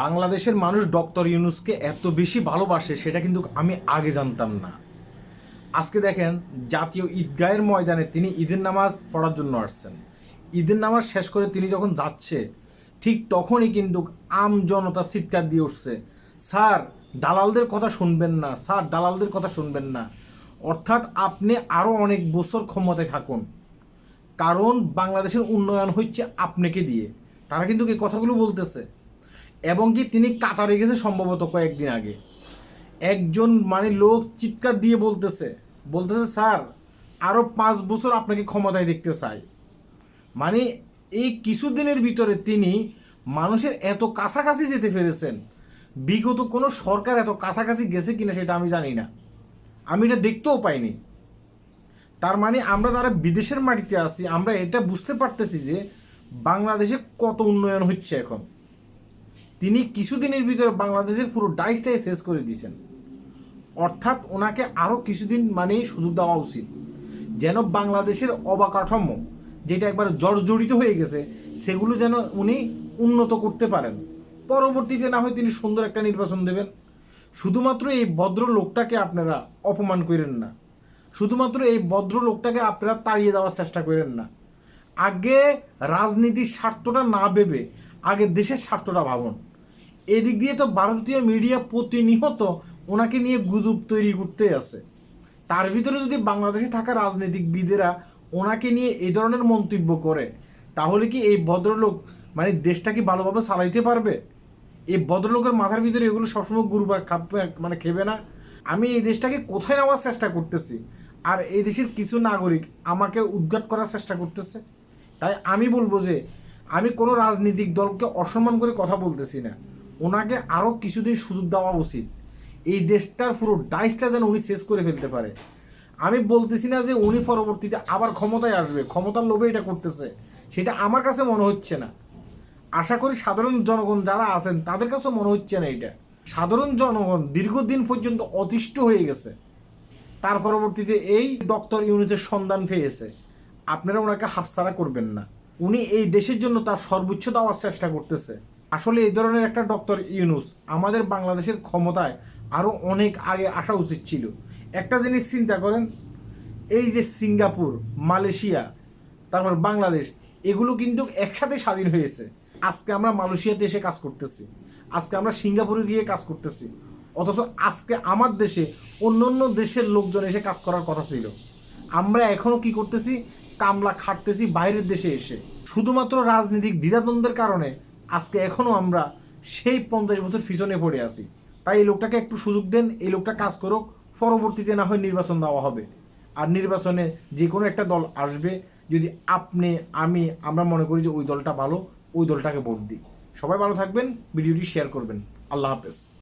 বাংলাদেশের মানুষ ডক্টর ইউনুসকে এত বেশি ভালোবাসে সেটা কিন্তু আমি আগে জানতাম না। আজকে দেখেন, জাতীয় ঈদগাহের ময়দানে তিনি ঈদের নামাজ পড়ার জন্য আসছেন। ঈদের নামাজ শেষ করে তিনি যখন যাচ্ছে, ঠিক তখনই কিন্তু আম জনতা চিৎকার দিয়ে উঠছে, স্যার, দালালদের কথা শুনবেন না, স্যার, দালালদের কথা শুনবেন না। অর্থাৎ আপনি আরও অনেক বছর ক্ষমতায় থাকুন। কারণ বাংলাদেশের উন্নয়ন হচ্ছে আপনাকে দিয়ে। তারা কিন্তু এই কথাগুলো বলতেছে। এবং কি তিনি কাতারে গেছে সম্ভবত কয়েকদিন আগে। একজন মানে লোক চিৎকার দিয়ে বলতেছে বলতেছে, স্যার আরও পাঁচ বছর আপনাকে ক্ষমতায় দেখতে চাই। মানে এই কিছুদিনের ভিতরে তিনি মানুষের এত কাছাকাছি যেতে পেরেছেন। বিগত কোনো সরকার এত কাছাকাছি গেছে কিনা সেটা আমি জানি না। আমি এটা দেখতেও পাইনি। তার মানে আমরা যারা বিদেশের মাটিতে আছি, আমরা এটা বুঝতে পারতেছি যে বাংলাদেশে কত উন্নয়ন হচ্ছে এখন। তিনি কিছুদিনের ভিতরে বাংলাদেশের পুরো ডাইসটাই শেষ করে দিয়েছেন। অর্থাৎ ওনাকে আরও কিছুদিন মানে সুযোগ দেওয়া উচিত। যেন বাংলাদেশের অবকাঠামো, যেটা একবার জর্জরিত হয়ে গেছে, সেগুলো যেন উনি উন্নত করতে পারেন। পরবর্তীতে না হয় তিনি সুন্দর একটা নির্বাচন দেবেন। শুধুমাত্র এই ভদ্র লোকটাকে আপনারা অপমান করেন না। শুধুমাত্র এই ভদ্র লোকটাকে আপনারা তাড়িয়ে দেওয়ার চেষ্টা করেন না। আগে রাজনীতির স্বার্থটা না ভেবে, আগে দেশের স্বার্থটা ভাবুন। এদিক দিয়ে তো ভারতীয় মিডিয়া প্রতিনিয়ত ওনাকে নিয়ে গুজব তৈরি করতে আছে। তার ভিতরে যদি বাংলাদেশে থাকা রাজনীতিকবিদেরা ওনাকে নিয়ে এই ধরনের মন্তব্য করে, তাহলে কি এই ভদ্রলোক মানে দেশটা কি ভালোভাবে চালাইতে পারবে? এই ভদ্রলোকের মাথার ভিতরে এগুলো সবসময় গুরুবার খাবে মানে খেবে না। আমি এই দেশটাকে কোথায় নেওয়ার চেষ্টা করতেছি? আর এই দেশের কিছু নাগরিক আমাকে উদ্ঘাট করার চেষ্টা করতেছে? তাই আমি বলব যে, আমি কোনো রাজনৈতিক দলকে অসম্মান করে কথা বলতেছি না। ওনাকে আরও কিছুদিন সুযোগ দেওয়া উচিত। এই দেশটার পুরো ডাইসটা যেন উনি শেষ করে ফেলতে পারে। আমি বলতেছি না যে উনি পরবর্তীতে আবার ক্ষমতায় আসবে, ক্ষমতার লোভে এটা করতেছে, সেটা আমার কাছে মনে হচ্ছে না। আশা করি সাধারণ জনগণ যারা আছেন, তাদের কাছেও মনে হচ্ছে না এটা। সাধারণ জনগণ দীর্ঘদিন পর্যন্ত অতিষ্ঠ হয়ে গেছে। তার পরবর্তীতে এই ডক্টর ইউনিটের সন্ধান পেয়েছে। আপনারা ওনাকে হাতছাড়া করবেন না। উনি এই দেশের জন্য তার সর্বোচ্চ দেওয়ার চেষ্টা করতেছে। আসলে এই ধরনের একটা ডক্টর ইউনুস আমাদের বাংলাদেশের ক্ষমতায় আরও অনেক আগে আসা উচিত ছিল। একটা জিনিস চিন্তা করেন, এই যে সিঙ্গাপুর, মালয়েশিয়া, তারপর বাংলাদেশ, এগুলো কিন্তু একসাথে স্বাধীন হয়েছে। আজকে আমরা মালয়েশিয়াতে এসে কাজ করতেছি, আজকে আমরা সিঙ্গাপুরে গিয়ে কাজ করতেছি, অথচ আজকে আমার দেশে অন্য অন্য দেশের লোকজন এসে কাজ করার কথা ছিল। আমরা এখনও কি করতেছি? কামলা খাটতেছি বাইরের দেশে এসে। শুধুমাত্র রাজনৈতিক দ্বিধাদ্বন্দ্বের কারণে আজকে এখনও আমরা সেই পঞ্চাশ বছর পিছনে পড়ে আছি। তাই এই লোকটাকে একটু সুযোগ দেন, এই লোকটা কাজ করুক, পরবর্তীতে না হয় নির্বাচন দেওয়া হবে। আর নির্বাচনে যে কোনো একটা দল আসবে, যদি আপনি, আমি, আমরা মনে করি যে ওই দলটা ভালো, ওই দলটাকে ভোট দিই। সবাই ভালো থাকবেন, ভিডিওটি শেয়ার করবেন। আল্লাহ হাফেজ।